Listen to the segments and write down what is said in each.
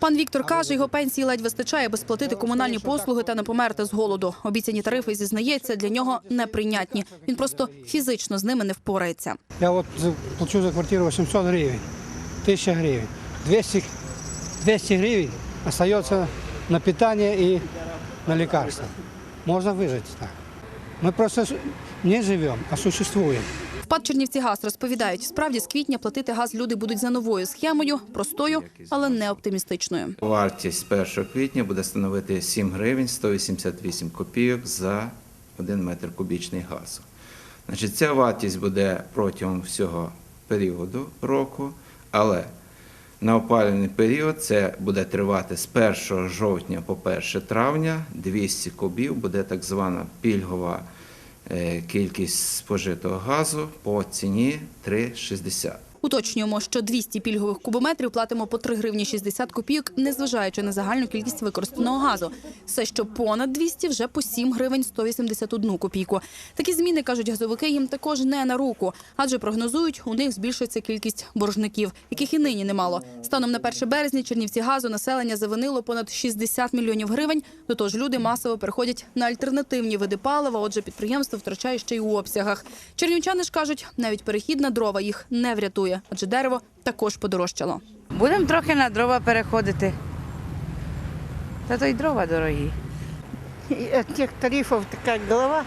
Пан Віктор каже, його пенсії ледь вистачає, аби сплатити комунальні послуги та не померти з голоду. Обіцяні тарифи зізнається для нього неприйнятні. Він просто фізично з ними не впорається. Я за- плачу за квартиру 800 гривен, 1000 гривен. 200, 200 гривен остается на питание и на лекарства. Можно выжить так. Мы просто не живем, а существуем. Впад Чернівці газ розповідають, справді з квітня платити газ люди будуть за новою схемою, простою, але не оптимістичною. Вартість 1 квітня буде становити 7 гривень 188 копійок за 1 метр кубічний газу. Значить, ця вартість буде протягом всього періоду року, але на опалювальний період це буде тривати з 1 жовтня по 1 травня. 200 кубів буде так звана пільгова е, кількість спожитого газу по ціні 3,60. Уточнюємо, що 200 пільгових кубометрів платимо по 3 гривні 60 копійок, незважаючи на загальну кількість використаного газу. Все, що понад 200, вже по 7 гривень 181 копійку. Такі зміни, кажуть газовики, їм також не на руку, адже прогнозують, у них збільшується кількість боржників, яких і нині немало. Станом на 1 березня Чернівці газу населення завинило понад 60 мільйонів гривень. До того ж, люди масово переходять на альтернативні види палива. Отже, підприємство втрачає ще й у обсягах. Чернівчани ж кажуть, навіть перехід на дрова їх не врятує, адже дерево також подорожчало. Будемо трохи на дрова переходити. Та то й дрова дорогі. И от тех тарифов такая голова,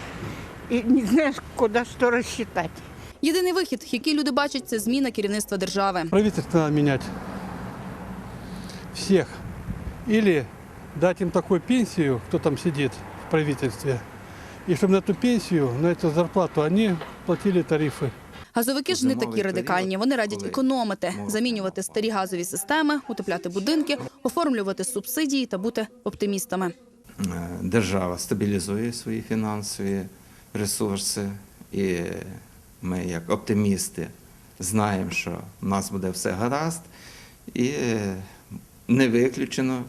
и не знаешь, куда что рассчитать. Єдиний вихід, який люди бачать, це зміна керівництва держави. Правительство надо менять. Всех. Или дать им такую пенсию, кто там сидит в правительстве, и чтобы на эту пенсию, на эту зарплату они платили тарифы. Газовики ж не такі радикальні. Вони радять економити, замінювати старі газові системи, утепляти будинки, оформлювати субсидії та бути оптимістами. Е, держава стабілізує свої фінансові ресурси, і ми, як оптимісти, знаємо, що в нас буде все гаразд, і е, не виключено,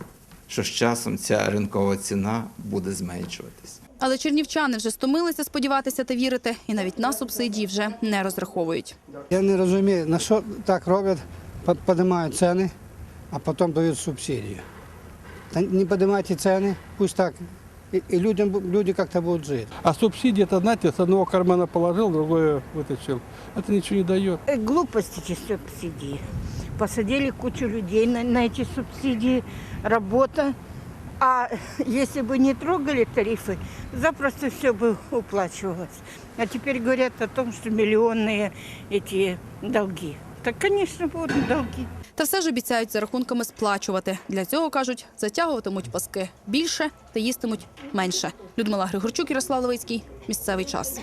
що з часом ця ринкова ціна буде зменшуватись. Але чернівчани вже стомилися сподіватися та вірити, і навіть на субсидії вже не розраховують. Я не розумію, на що так роблять, По- піднімають ціни, а потім дають субсидію. Та не піднімайте ціни, пусть так, і, і людям, бу- люди як-то будуть жити. А субсидии, это, знаете, с одного кармана положил, другое вытащил. Это ничего не дает. Э, Глупости эти субсидии. Посадили кучу людей на, на эти субсидии, работа. А если бы не трогали тарифы, запросто все бы уплачивалось. А теперь говорят о том, что миллионные эти долги. Так, конечно, будут долги. Та все ж обіцяють за рахунками сплачувати. Для цього кажуть, затягуватимуть паски більше та їстимуть менше. Людмила Григорчук, Ярослав Левицький. Місцевий час.